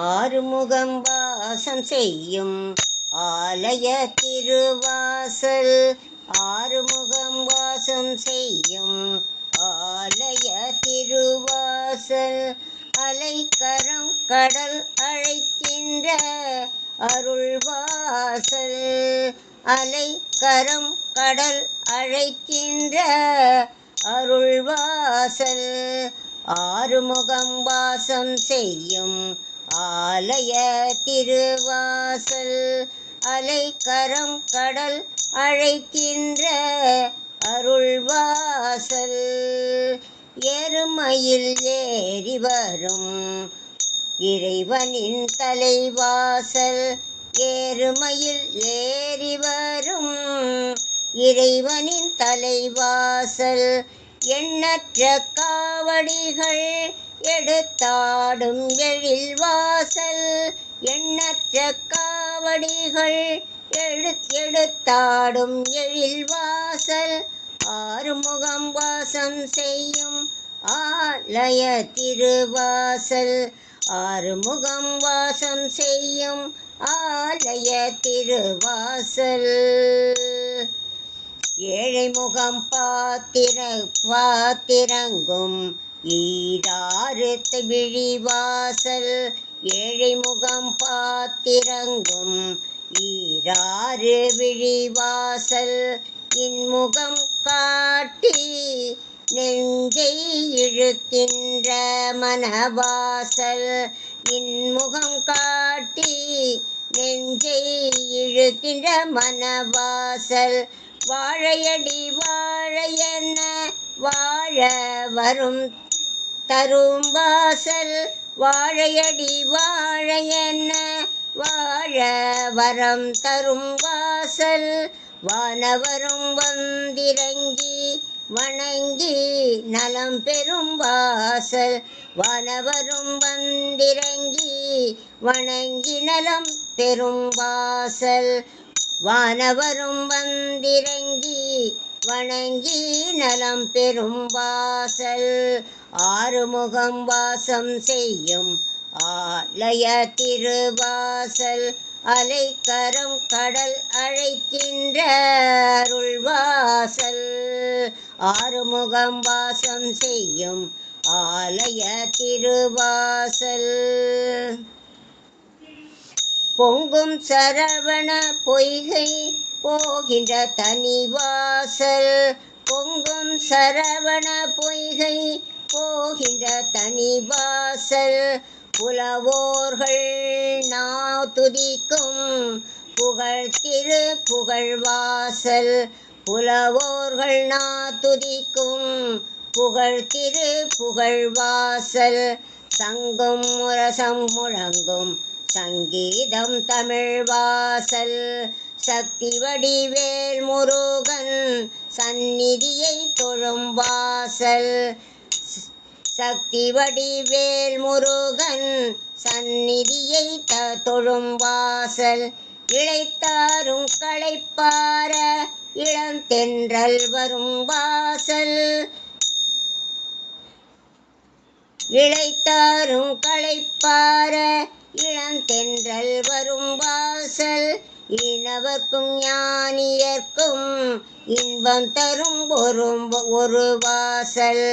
ஆறுமுகம் வாசம் செய்யும் ஆலய திருவாசல். ஆறுமுகம் வாசம் செய்யும் ஆலய திருவாசல். அலைக்கரம் கடல் அழைக்கின்ற அருள்வாசல் அலைக்கரம் கடல் அழைக்கின்ற அருள்வாசல் ஆறுமுகம் வாசம் செய்யும் ஆலய திருவாசல் அலைக்கரம் கடல் அழைக்கின்ற அருள்வாசல். எருமையில் ஏறி வரும் இறைவனின் தலைவாசல். ஏறுமையில் ஏறி வரும் இறைவனின் தலைவாசல். எண்ணற்ற காவடிகள் எடுத்தாடும் எழில் வாசல் எண்ணற்ற காவடிகள் எழு எடுத்தாடும் எழில் வாசல் ஆறுமுகம் வாசம் செய்யும் ஆலய திருவாசல் ஆறுமுகம் வாசம் செய்யும் ஆலய திருவாசல். ஏழை முகம் பாத்திர பாத்திரங்கும் ஈடாறு விழிவாசல் ஏழை முகம் பாத்திரங்கும் ஈராறு விழிவாசல் இன்முகம் காட்டி நெஞ்சை இழுக்கின்ற மனவாசல் இன்முகம் காட்டி நெஞ்சை இழுக்கின்ற மனவாசல் வாழையடி வாழையென வாழ வரும் தரும் வாசல் வாழையடி வாழையென வாழ வரம் தரும் வாசல் வானவரும் வந்திறங்கி வணங்கி நலம் பெறும் வாசல் வானவரும் வந்திறங்கி வணங்கி நலம் பெறும் வாசல் வானவரும் வந்திறங்கி வணங்கி நலம் பெறும் வாசல் ஆறுமுகம் வாசம் செய்யும் ஆலய திருவாசல் அலைக்கரம் கடல் அழைக்கின்ற அருள்வாசல். ஆறுமுகம் வாசம் செய்யும் ஆலய திருவாசல். பொங்கும் சரவண பொய்கை போகின்ற தனிவாசல். பொங்கும் சரவண பொய்கை போகின்ற தனி வாசல் புலவோர்கள் நா துதிக்கும் புகழ் திரு புகழ்வாசல் புலவோர்கள் நா துதிக்கும் புகழ் திரு புகழ்வாசல் சங்கும் முரசம் முழங்கும் சங்கீதம் தமிழ் வாசல். சக்தி வடிவேல் முருகன் சந்நிதியை தொழும் வாசல். சக்தி வடிவேல் முருகன் சந்நிதியை த தொழும் வாசல் இழைத்தாரும் களைப்பார இளந்தென்றல் வரும் வாசல் இழைத்தாரும் களைப்பார இளந்தென்றல் வரும் வாசல் இனவர்க்கும் ஞானியர்க்கும் இன்பம் தரும் ஒரு ஒரு வாசல்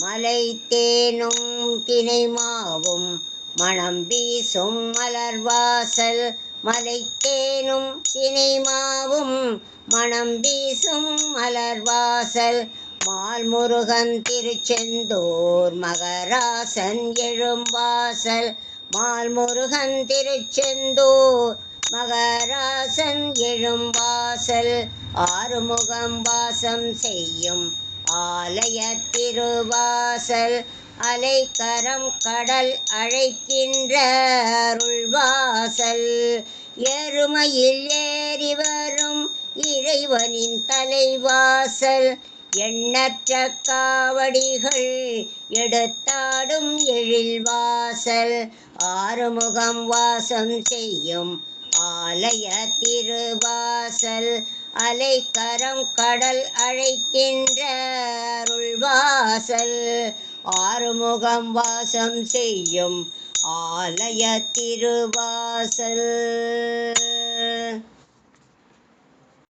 மலை தேனும் தினை மாவும் மணம் வீசும் மலர்வாசல். மலை தேனும் தினை மாவும் மணம் வீசும் மலர்வாசல். மால் முருகன் திருச்செந்தூர் மகராசன் எழும்பாசல் மால் முருகன் திருச்செந்தூர் மகராசன் எழும்பாசல் ஆறுமுகம் வாசம் செய்யும் ஆலய திருவாசல் அலைக்கரம் கடல் அழைக்கின்ற அருள்வாசல். எருமையில் ஏறி வரும் இறைவனின் தலைவாசல். எண்ணற்ற காவடிகள் எடுத்தாடும் எழில் வாசல். ஆறுமுகம் வாசம் செய்யும் ஆலய திருவாசல் அலைக்கரம் கடல் அழைக்கின்ற அருள்வாசல். ஆறுமுகம் வாசம் செய்யும் ஆலய திருவாசல்.